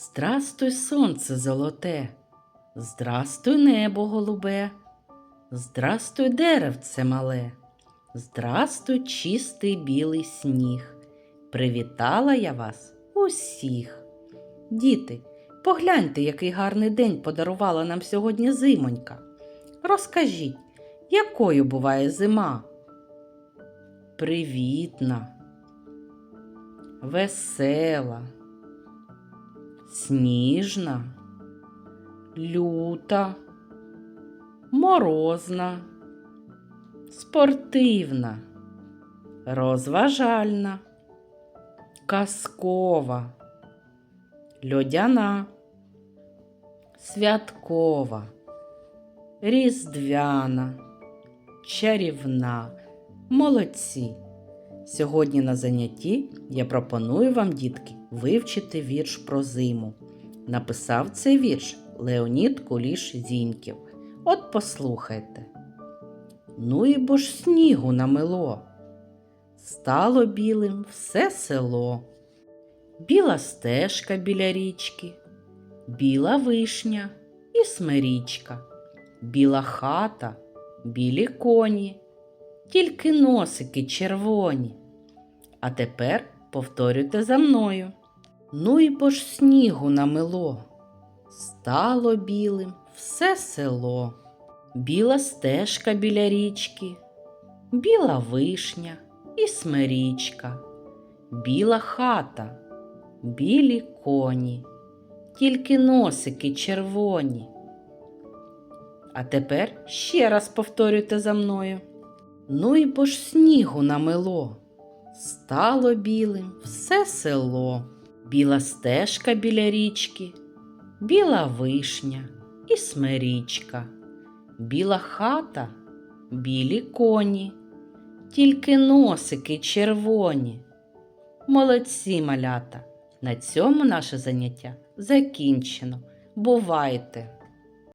Здрастуй, сонце золоте, здрастуй, небо голубе, здрастуй, деревце мале, здрастуй, чистий білий сніг. Привітала я вас усіх. Діти, погляньте, який гарний день подарувала нам сьогодні зимонька. Розкажіть, якою буває зима? Привітна, весела, сніжна, люта, морозна, спортивна, розважальна, казкова, льодяна, святкова, різдвяна, чарівна. Молодці! Сьогодні на занятті я пропоную вам, дітки, вивчити вірш про зиму. Написав цей вірш Леонід Куліш Зіньків. От послухайте. Ну і бо ж снігу намело. Стало білим все село. Біла стежка біля річки, біла вишня і смирічка, біла хата, білі коні тільки носики червоні. А тепер повторюйте за мною. Ну і бо ж снігу намело. Стало білим все село, біла стежка біля річки, біла вишня і смирічка, біла хата, білі коні, тільки носики червоні. А тепер ще раз повторюйте за мною. Ну і бо ж снігу намело. Стало білим все село, біла стежка біля річки, біла вишня і смирічка, біла хата, білі коні, тільки носики червоні. Молодці малята! На цьому наше заняття закінчено. Бувайте!